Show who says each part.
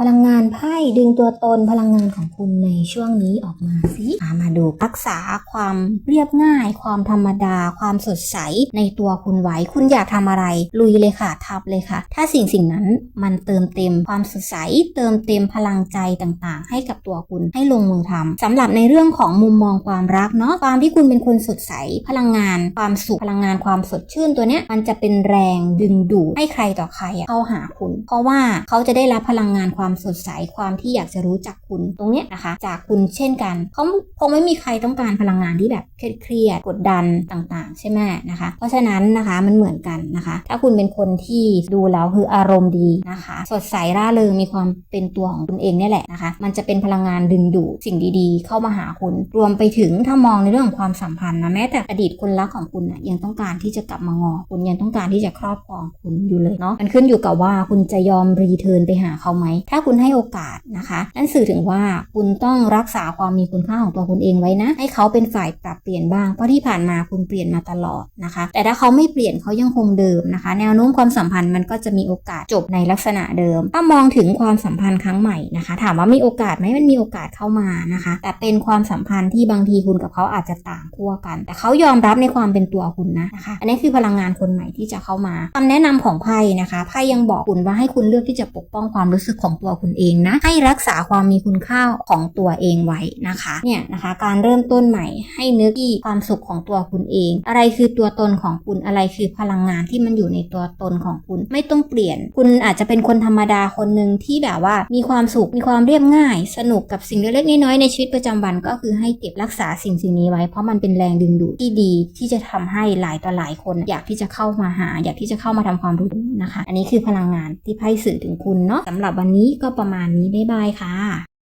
Speaker 1: พลังงานไพ่ดึงตัวตนพลังงานของคุณในช่วงนี้ออกมาสิมามาดูรักษาความเรียบง่าย ความธรรมดา ความสดใสในตัวคุณไว้ คุณอยากทำอะไร ลุยเลยค่ะทับเลยค่ะ ถ้าสิ่งสิ่งนั้นมันเติมเต็มความสดใส เติมเต็มพลังใจต่างๆ ให้กับตัวคุณให้ลงมือทำสำหรับในเรื่องของมุมมองความรักเนาะความที่คุณเป็นคนสดใส พลังงาน ความสุขพลังงานความสดชื่นตัวเนี้ยมันจะเป็นแรงดึงดูดให้ใครต่อใครเข้าหาคุณ เพราะว่าเขาจะได้รับพลังงานความสดใสความที่อยากจะรู้จักคุณตรงเนี้ยนะคะ จากคุณเช่นกันเขาคงไม่มีใครต้องการพลังงานที่แบบเครียดกดดันต่างๆ ใช่ไหมนะคะ เพราะฉะนั้นนะคะมันเหมือนกันนะคะ ถ้าคุณเป็นคนที่ดูแล้วคืออารมณ์ดีนะคะ สดใสร่าเริงมีความเป็นตัวของคุณเองเนี่ยแหละนะคะ มันจะเป็นพลังงานดึงดูดสิ่งดีๆ เข้ามาหาคุณ รวมไปถึงถ้ามองในเรื่องของความสัมพันธ์นะแม้แต่อดีตคนรักของคุณนะยังต้องการที่จะกลับมางอคุณยังต้องการที่จะครอบครองคุณอยู่เลยเนาะมันขึ้นอยู่กับว่าคุณจะยอมรีเทิร์นไปหาเขาไหมถ้าคุณให้โอกาสนะคะนั่นสื่อถึงว่าคุณต้องรักษาความมีคุณค่าของตัวคุณเองไว้นะ ให้เขาเป็นฝ่ายปรับเปลี่ยนบ้างเพราะที่ผ่านมาคุณเปลี่ยนมาตลอดนะคะ แต่ถ้าเขาไม่เปลี่ยนเขายังคงเดิมนะคะ แนวโน้มความสัมพันธ์มันก็จะมีโอกาสจบในลักษณะเดิม ถ้ามองถึงความสัมพันธ์ครั้งใหม่นะคะ ถามว่ามีโอกาสไหมมันมีโอกาสเข้ามานะคะ แต่เป็นความสัมพันธ์ที่บางทีคุณกับเขาอาจจะต่างขั้วกัน แต่เขายอมรับในความเป็นตัวคุณนะนะคะ อันนี้คือพลังงานคนใหม่ที่จะเข้ามาคำแนะนำของไพ่นะคะไพ่ยังบอกคุณว่าให้คุณเลือกที่จะปกป้องความรู้สึกของตัวคุณเองนะ ให้รักษาความมีคุณค่าของตัวเองไว้นะคะเนี่ยนะคะการเริ่มต้นใหม่ให้นึกที่ความสุขของตัวคุณเอง อะไรคือตัวตนของคุณอะไรคือพลังงานที่มันอยู่ในตัวตนของคุณไม่ต้องเปลี่ยน คุณอาจจะเป็นคนธรรมดาคนหนึ่งที่แบบว่ามีความสุขมีความเรียบง่าย สนุกกับสิ่งเล็กๆน้อยๆในชีวิตประจำวันก็คือให้เก็บรักษาสิ่งสิ่งนี้ไว้ เพราะมันเป็นแรงดึงดูดที่ดีที่จะทำให้หลายต่อหลายคน อยากที่จะเข้ามาหา อยากที่จะเข้ามาทำความรู้นะคะ อันนี้คือพลังงานที่ไพ่สื่อถึงคุณเนาะสำหรับวันนี้ี้ก็ประมาณนี้บ๊ายบายค่ะ